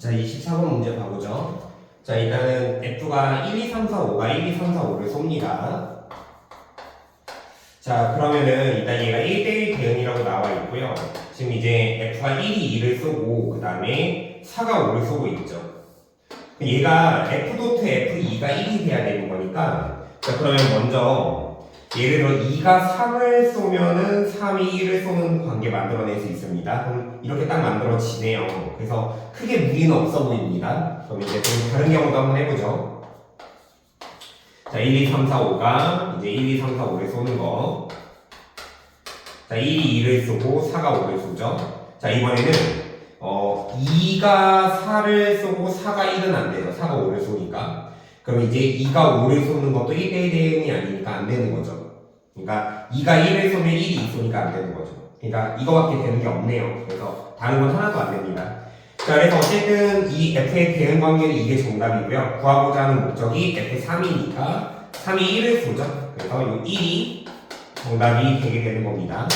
자, 24번 문제 봐보죠. 자, 일단은 F가 1, 2, 3, 4, 5가 1, 2, 3, 4, 5를 쏩니다. 자, 그러면은 일단 얘가 1대1 대응이라고 나와 있고요. 지금 이제 F가 1이 2를 쏘고, 그 다음에 4가 5를 쏘고 있죠. 얘가 F 도트 F2가 1이 돼야 되는 거니까, 자, 그러면 먼저, 예를 들어 2가 3을 쏘면은 3이 1을 쏘는 관계 만들어낼 수 있습니다. 그럼 이렇게 딱 만들어지네요. 그래서 크게 무리는 없어 보입니다. 그럼 이제 좀 다른 경우도 한번 해보죠. 자, 1, 2, 3, 4, 5가 이제 1, 2, 3, 4, 5를 쏘는 거. 자, 1이 2를 쏘고 4가 5를 쏘죠. 자, 이번에는 어, 2가 4를 쏘고 4가 1은 안 되죠. 4가 5를 쏘니까. 그럼 이제 2가 5를 쏘는 것도 1대1 대응이 아니니까 안 되는 거죠. 그러니까 2가 1을 쏘면 1이 2 쏘니까 안 되는 거죠. 그러니까 이거밖에 되는 게 없네요. 그래서 다른 건 하나도 안 됩니다. 자, 그래서 어쨌든 이 f의 대응 관계는 이게 정답이고요. 구하고자 하는 목적이 f3이니까 3이 1을 쏘죠. 그래서 이 1이 정답이 되게 되는 겁니다.